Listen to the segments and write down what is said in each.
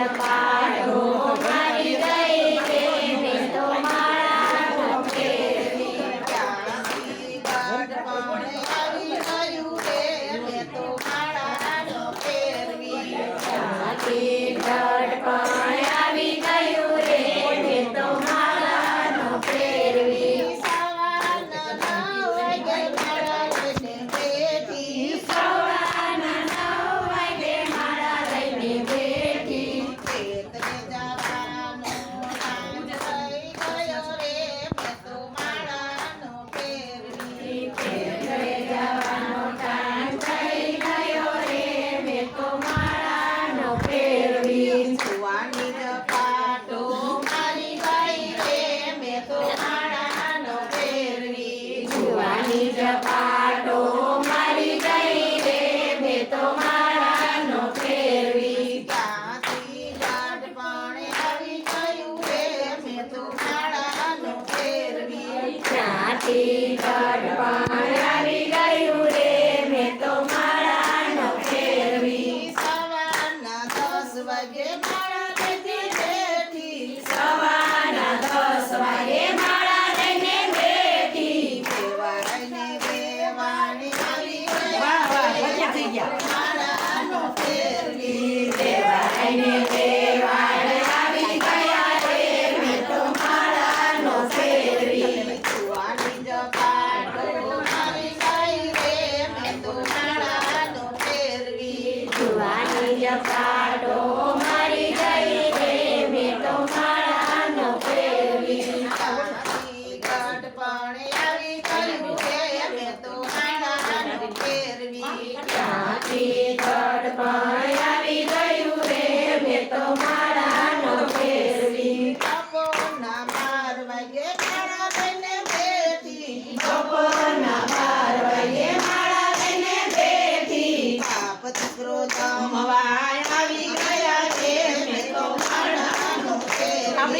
જુવાની જુવાની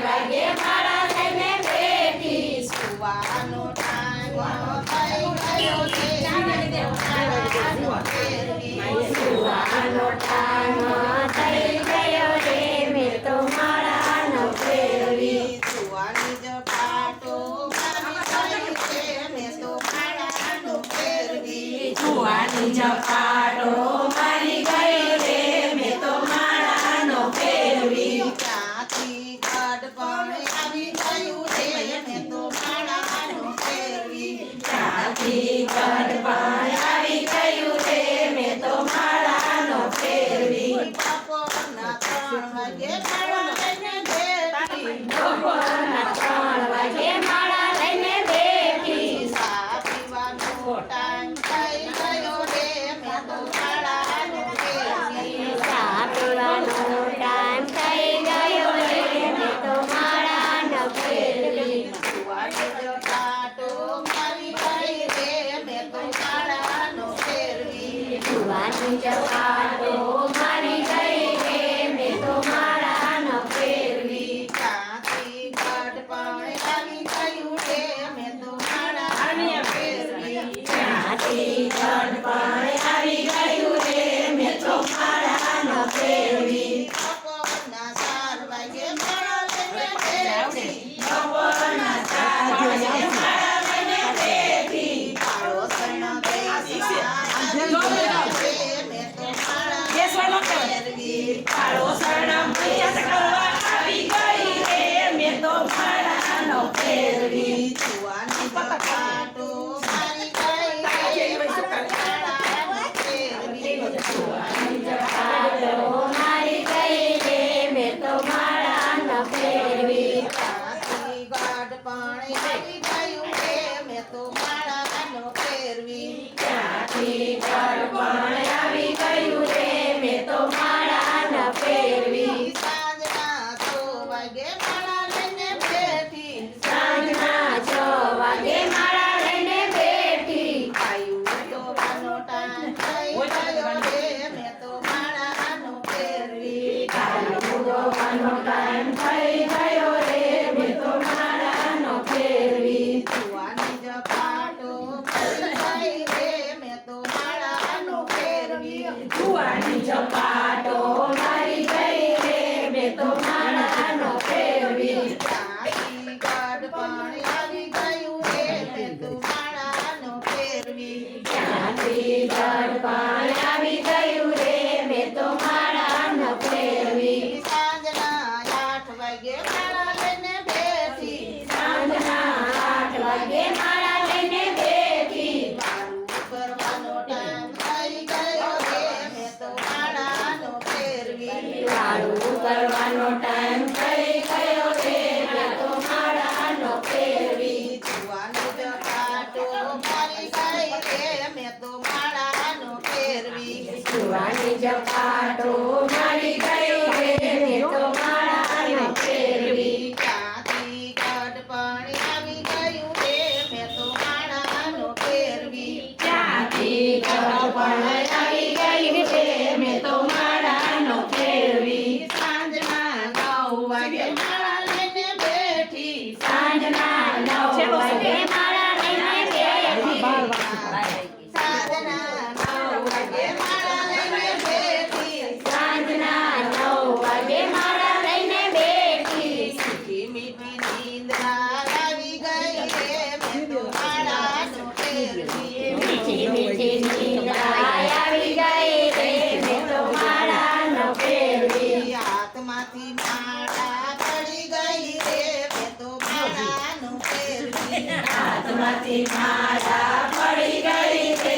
વાગે માળા જુવાની જપાટો Paano? જુવાની જપાટો મારી ગઈ હાથમાંથી માળા પડી ગઈ રે